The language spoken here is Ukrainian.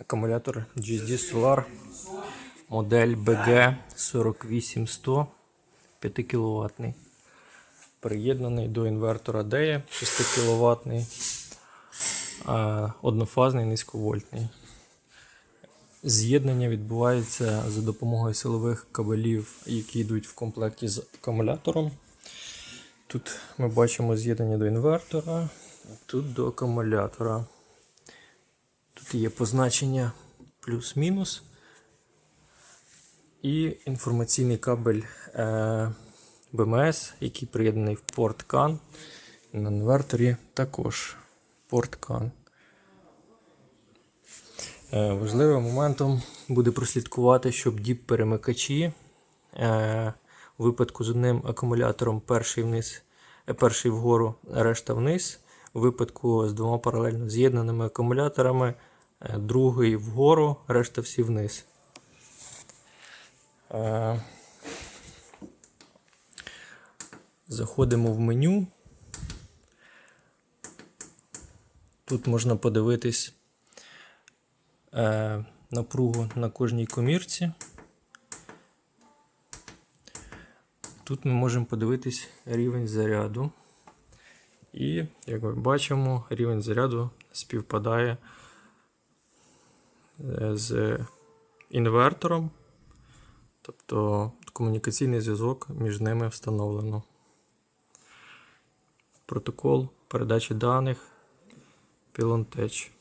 Акумулятор GSD Solar модель BG 48100 5 кВт. Приєднаний до інвертора DEA 6 кВт, однофазний низьковольтний. З'єднання відбувається за допомогою силових кабелів, які йдуть в комплекті з акумулятором. Тут ми бачимо з'єднання до інвертора, тут до акумулятора. Тут є позначення плюс-мінус. І інформаційний кабель е, БМС, який приєднаний в порт CAN. На інверторі також порт CAN. Е, важливим моментом буде прослідкувати, щоб діп перемикачі е, у випадку з одним акумулятором перший вниз, перший вгору, решта вниз. У випадку з двома паралельно з'єднаними акумуляторами, другий вгору, решта всі вниз. Е, Заходимо в меню. Тут можна подивитись е, напругу на кожній комірці. Тут ми можемо подивитись рівень заряду. І, як ми бачимо, рівень заряду співпадає е, з інвертором. Тобто комунікаційний зв'язок між ними встановлено. Протокол передачі даних Пілонтеч.